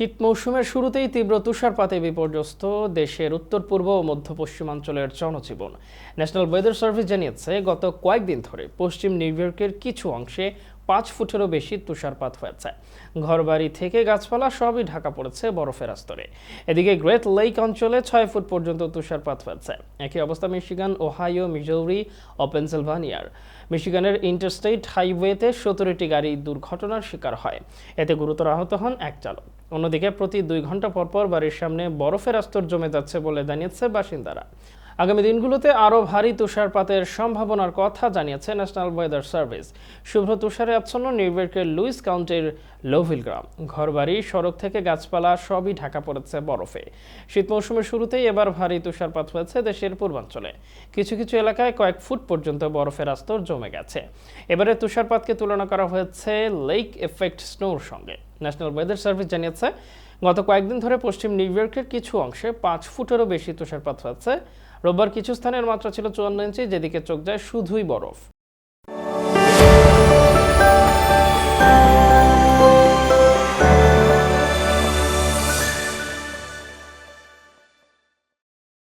শীত মৌসুমের শুরুতেই তীব্র তুষারপাতে বিপর্যস্ত দেশের উত্তর, পূর্ব ও মধ্য পশ্চিমাঞ্চলের জনজীবন। ন্যাশনাল ওয়েদার সার্ভিস জানিয়েছে, গত কয়েকদিন ধরে পশ্চিম নিউ ইয়র্কের কিছু অংশে পাঁচ ফুটেরও বেশি তুষারপাত হয়েছে। ঘরবাড়ি থেকে গাছপালা সবই ঢাকা পড়েছে বরফের আস্তরে। এদিকে গ্রেট লেক অঞ্চলে ছয় ফুট পর্যন্ত তুষারপাত হয়েছে। একই অবস্থা মিশিগান, ওহাইও, মিজৌরি ও পেনসিলভানিয়ার। মিশিগানের ইন্টারস্টেট হাইওয়েতে সতেরোটি গাড়ি দুর্ঘটনার শিকার হয়। এতে গুরুতর আহত হন এক চালক। অন্যদিকে প্রতি দুই ঘণ্টা পর পর বাড়ির সামনে বরফের আস্তর জমে যাচ্ছে বলে জানিয়েছে বাসিন্দারা। আগামী দিনগুলোতে আরও ভারী তুষারপাতের সম্ভাবনার কথা জানিয়েছে ন্যাশনাল ওয়েদার সার্ভিস। শুভ্র তুষারে আচ্ছন্ন নিউইয়র্কের লুইস কাউন্টির লোভিল গ্রাম ঘরবাড়ি, সড়ক থেকে গাছপালা সবই ঢাকা পড়েছে বরফে। শীত মৌসুমের শুরুতেই এবার ভারী তুষারপাত হয়েছে দেশের পূর্বাঞ্চলে। কিছু কিছু এলাকায় কয়েক ফুট পর্যন্ত বরফের আস্তর জমে গেছে। এবারে তুষারপাতকে তুলনা করা হয়েছে লেক এফেক্ট স্নোর সঙ্গে। ন্যাশনাল ওয়েদার সার্ভিস জানিয়েছে গত কয়েকদিন ধরে পশ্চিম নিউ ইয়র্কের কিছু অংশে পাঁচ ফুটেরও বেশি তুষারপাত হয়েছে রোববার কিছু স্থানের মাত্রা ছিল চুয়ান্ন ইঞ্চি, যেদিকে চোখ যায় শুধুই বরফ।